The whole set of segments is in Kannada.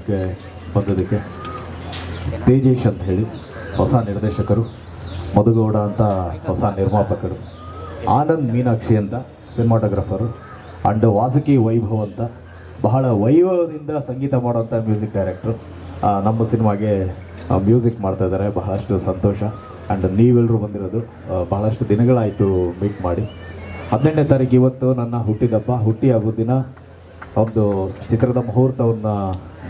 ಚಿತ್ರರಂಗಕ್ಕೆ ಬಂದದಕ್ಕೆ ತೇಜೇಶ್ ಅಂತ ಹೇಳಿ ಹೊಸ ನಿರ್ದೇಶಕರು, ಮಧುಗೌಡ ಅಂತ ಹೊಸ ನಿರ್ಮಾಪಕರು, ಆನಂದ್ ಮೀನಾಕ್ಷಿ ಅಂತ ಸಿನಿಮಾಟೋಗ್ರಫರು, ಅಂಡ್ ವಾಸುಕಿ ವೈಭವ್ ಅಂತ ಬಹಳ ವೈಭವದಿಂದ ಸಂಗೀತ ಮಾಡುವಂಥ ಮ್ಯೂಸಿಕ್ ಡೈರೆಕ್ಟ್ರು. ನಮ್ಮ ಸಿನಿಮಾಗೆ ಮ್ಯೂಸಿಕ್ ಮಾಡ್ತಾ ಇದ್ದಾರೆ. ಬಹಳಷ್ಟು ಸಂತೋಷ. ಆ್ಯಂಡ್ ನೀವೆಲ್ಲರೂ ಬಂದಿರೋದು ಬಹಳಷ್ಟು ದಿನಗಳಾಯಿತು ಮೀಟ್ ಮಾಡಿ. ಹದಿನೆಂಟನೇ ತಾರೀಕು ಇವತ್ತು ನನ್ನ ಹುಟ್ಟಿದಪ್ಪ ಹುಟ್ಟಿ ಆಗೋ ದಿನ, ಒಂದು ಚಿತ್ರದ ಮುಹೂರ್ತವನ್ನು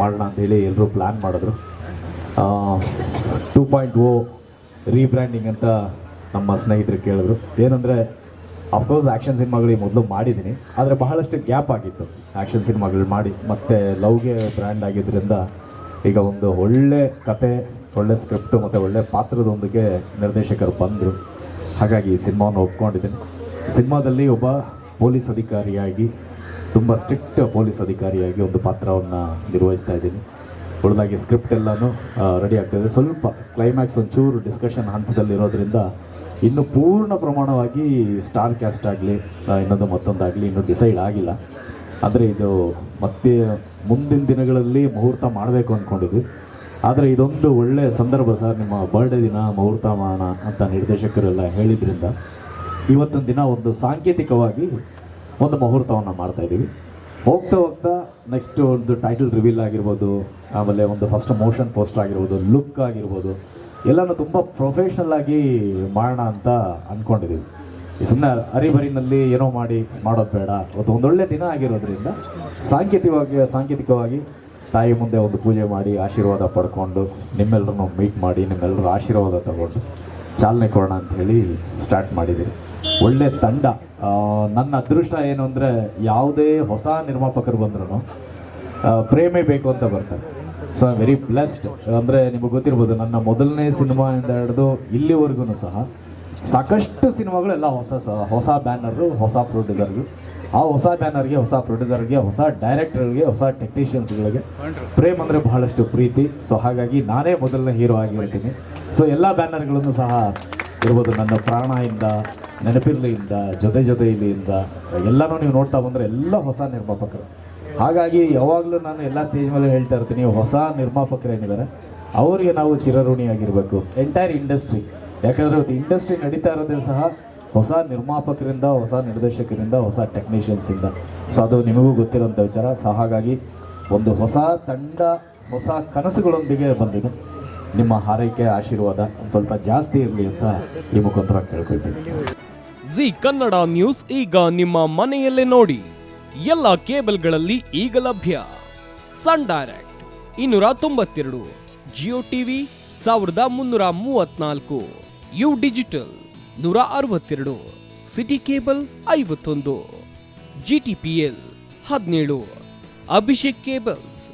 ಮಾಡೋಣ ಅಂತೇಳಿ ಎಲ್ಲರೂ ಪ್ಲ್ಯಾನ್ ಮಾಡಿದ್ರು. ಟೂ ಪಾಯಿಂಟ್ ಓ ರೀಬ್ರ್ಯಾಂಡಿಂಗ್ ಅಂತ ನಮ್ಮ ಸ್ನೇಹಿತರು ಕೇಳಿದ್ರು. ಏನಂದರೆ ಅಫ್ಕೋರ್ಸ್ ಆ್ಯಕ್ಷನ್ ಸಿನಿಮಾಗಳು ಮೊದಲು ಮಾಡಿದ್ದೀನಿ. ಆದರೆ ಬಹಳಷ್ಟು ಗ್ಯಾಪ್ ಆಗಿತ್ತು ಆ್ಯಕ್ಷನ್ ಸಿನಿಮಾಗಳು ಮಾಡಿ. ಮತ್ತು ಲವ್ಗೆ ಬ್ರ್ಯಾಂಡ್ ಆಗಿದ್ದರಿಂದ ಈಗ ಒಂದು ಒಳ್ಳೆ ಕತೆ, ಒಳ್ಳೆ ಸ್ಕ್ರಿಪ್ಟು ಮತ್ತು ಒಳ್ಳೆ ಪಾತ್ರದೊಂದಿಗೆ ನಿರ್ದೇಶಕರು ಬಂದರು. ಹಾಗಾಗಿ ಈ ಸಿನಿಮಾವನ್ನು ಒಪ್ಕೊಂಡಿದ್ದೀನಿ. ಸಿನಿಮಾದಲ್ಲಿ ಒಬ್ಬ ಪೊಲೀಸ್ ಅಧಿಕಾರಿಯಾಗಿ ತುಂಬ ಸ್ಟ್ರಿಕ್ಟ್ ಪೊಲೀಸ್ ಅಧಿಕಾರಿಯಾಗಿ ಒಂದು ಪಾತ್ರವನ್ನು ನಿರ್ವಹಿಸ್ತಾ ಇದ್ದೀನಿ. ಉಳಿದಾಗಿ ಸ್ಕ್ರಿಪ್ಟ್ ಎಲ್ಲನೂ ರೆಡಿ ಇದೆ. ಸ್ವಲ್ಪ ಕ್ಲೈಮ್ಯಾಕ್ಸ್ ಒಂಚೂರು ಡಿಸ್ಕಷನ್ ಹಂತದಲ್ಲಿರೋದ್ರಿಂದ ಇನ್ನು ಪೂರ್ಣ ಪ್ರಮಾಣವಾಗಿ ಸ್ಟಾರ್ ಕ್ಯಾಸ್ಟ್ ಆಗಲಿ ಇನ್ನೊಂದು ಮತ್ತೊಂದಾಗಲಿ ಇನ್ನೂ ಡಿಸೈಡ್ ಆಗಿಲ್ಲ. ಆದರೆ ಇದು ಮತ್ತೆ ಮುಂದಿನ ದಿನಗಳಲ್ಲಿ ಮುಹೂರ್ತ ಮಾಡಬೇಕು ಅಂದ್ಕೊಂಡಿದ್ವಿ ಆದರೆ ಇದೊಂದು ಒಳ್ಳೆಯ ಸಂದರ್ಭ ಸರ್, ನಿಮ್ಮ ಬರ್ಡೇ ದಿನ, ಮುಹೂರ್ತ ಮಾಡೋಣ ಅಂತ ನಿರ್ದೇಶಕರೆಲ್ಲ ಹೇಳಿದ್ರಿಂದ ಇವತ್ತಿನ ದಿನ ಒಂದು ಸಾಂಕೇತಿಕವಾಗಿ ಒಂದು ಮುಹೂರ್ತವನ್ನು ಮಾಡ್ತಾ ಇದ್ದೀವಿ. ಹೋಗ್ತಾ ಹೋಗ್ತಾ ನೆಕ್ಸ್ಟ್ ಒಂದು ಟೈಟಲ್ ರಿವೀಲ್ ಆಗಿರ್ಬೋದು, ಆಮೇಲೆ ಒಂದು ಫಸ್ಟ್ ಮೋಷನ್ ಪೋಸ್ಟ್ ಆಗಿರ್ಬೋದು ಲುಕ್ ಆಗಿರ್ಬೋದು, ಎಲ್ಲನೂ ತುಂಬ ಪ್ರೊಫೆಷ್ನಲ್ ಆಗಿ ಮಾಡೋಣ ಅಂತ ಅಂದ್ಕೊಂಡಿದ್ದೀವಿ ಸುಮ್ಮನೆ ಅರಿಬರಿನಲ್ಲಿ ಏನೋ ಮಾಡಿ, ಮಾಡೋದು ಬೇಡ. ಅದು ಒಂದೊಳ್ಳೆ ದಿನ ಆಗಿರೋದ್ರಿಂದ ಸಾಂಕೇತಿಕವಾಗಿ ಸಾಂಕೇತಿಕವಾಗಿ ತಾಯಿ ಮುಂದೆ ಒಂದು ಪೂಜೆ ಮಾಡಿ, ಆಶೀರ್ವಾದ ಪಡ್ಕೊಂಡು ನಿಮ್ಮೆಲ್ಲರನ್ನು ಮೀಟ್ ಮಾಡಿ ನಿಮ್ಮೆಲ್ಲರ ಆಶೀರ್ವಾದ ತಗೊಂಡು ಚಾಲನೆ ಕೊಡೋಣ ಅಂತ ಹೇಳಿ ಸ್ಟಾರ್ಟ್ ಮಾಡಿದ್ದೀವಿ ಒಳ್ಳೆ ತಂಡ. ನನ್ನ ಅದೃಷ್ಟ ಏನು ಅಂದರೆ ಯಾವುದೇ ಹೊಸ ನಿರ್ಮಾಪಕರು ಬಂದ್ರು ಪ್ರೇಮೇ ಬೇಕು ಅಂತ ಬರ್ತಾರೆ. ಸೊ ಐ ವೆರಿ ಬ್ಲೆಸ್ಡ್ ಅಂದರೆ ನಿಮಗೆ ಗೊತ್ತಿರ್ಬೋದು, ನನ್ನ ಮೊದಲನೇ ಸಿನಿಮಾಯಿಂದ ಹಿಡಿದು ಇಲ್ಲಿವರೆಗೂ ಸಹ ಸಾಕಷ್ಟು ಸಿನಿಮಾಗಳೆಲ್ಲ ಹೊಸ ಹೊಸ ಬ್ಯಾನರು ಹೊಸ ಪ್ರೊಡ್ಯೂಸರ್ಗಳು. ಆ ಹೊಸ ಬ್ಯಾನರ್ಗೆ, ಹೊಸ ಪ್ರೊಡ್ಯೂಸರ್ಗೆ, ಹೊಸ ಡೈರೆಕ್ಟರ್ಗೆ ಹೊಸ ಟೆಕ್ನಿಷಿಯನ್ಸ್ಗಳಿಗೆ ಪ್ರೇಮ್ ಅಂದರೆ ಬಹಳಷ್ಟು ಪ್ರೀತಿ. ಸೊ ಹಾಗಾಗಿ ನಾನೇ ಮೊದಲನೇ ಹೀರೋ ಆಗಿರ್ತೀನಿ. ಸೊ ಎಲ್ಲ ಬ್ಯಾನರ್ಗಳನ್ನು ಸಹ ಇರ್ಬೋದು ನನ್ನ ಪ್ರಾಣದಿಂದ ನೆನಪಿರ್ಲಿಯಿಂದ ಜೊತೆ ಜೊತೆಯಲ್ಲಿಂದ. ಎಲ್ಲನೂ ನೀವು ನೋಡ್ತಾ ಬಂದರೆ ಎಲ್ಲ ಹೊಸ ನಿರ್ಮಾಪಕರು. ಹಾಗಾಗಿ ಯಾವಾಗಲೂ ನಾನು ಎಲ್ಲ ಸ್ಟೇಜ್ ಮೇಲೆ ಹೇಳ್ತಾ ಇರ್ತೀನಿ, ಹೊಸ ನಿರ್ಮಾಪಕರು ಏನಿದ್ದಾರೆ, ಅವರಿಗೆ ನಾವು ಚಿರಋಣಿಯಾಗಿರಬೇಕು ಎಂಟೈರ್ ಇಂಡಸ್ಟ್ರಿ ಯಾಕಂದರೆ ಇವತ್ತು ಇಂಡಸ್ಟ್ರಿ ನಡೀತಾ ಇರೋದೇ ಸಹ ಹೊಸ ನಿರ್ಮಾಪಕರಿಂದ, ಹೊಸ ನಿರ್ದೇಶಕರಿಂದ, ಹೊಸ ಟೆಕ್ನಿಷಿಯನ್ಸಿಂದ ಸೊ ಅದು ನಿಮಗೂ ಗೊತ್ತಿರೋಂಥ ವಿಚಾರ. ಸೊ ಹಾಗಾಗಿ ಒಂದು ಹೊಸ ತಂಡ, ಹೊಸ ಕನಸುಗಳೊಂದಿಗೆ ಬಂದಿದೆ. ನಿಮ್ಮ ಹಾರೈಕೆ, ಆಶೀರ್ವಾದ ಸ್ವಲ್ಪ ಜಾಸ್ತಿ ಇರಲಿ ಅಂತ ಈ ಮುಖಾಂತರ ಕೇಳ್ಕೊಳ್ತೀನಿ. ಜಿ ಕನ್ನಡ ನ್ಯೂಸ್ ಈಗ ನಿಮ್ಮ ಮನೆಯಲ್ಲೇ ನೋಡಿ. ಎಲ್ಲ ಕೇಬಲ್ಗಳಲ್ಲಿ ಈಗ ಲಭ್ಯ. ಸನ್ ಡೈರೆಕ್ಟ್ ಇನ್ನೂರ ತೊಂಬತ್ತೆರಡು, ಜಿಯೋ ಟಿವಿ ಸಾವಿರದ ಮುನ್ನೂರ ಮೂವತ್ನಾಲ್ಕು, ಯು ಡಿಜಿಟಲ್ ನೂರ ಅರವತ್ತೆರಡು, ಸಿಟಿ ಕೇಬಲ್ ಐವತ್ತೊಂದು ಜಿ ಟಿ ಪಿ ಎಲ್ ಹದಿನೇಳು, ಅಭಿಷೇಕ್ ಕೇಬಲ್ಸ್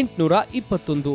ಎಂಟುನೂರ ಇಪ್ಪತ್ತೊಂದು.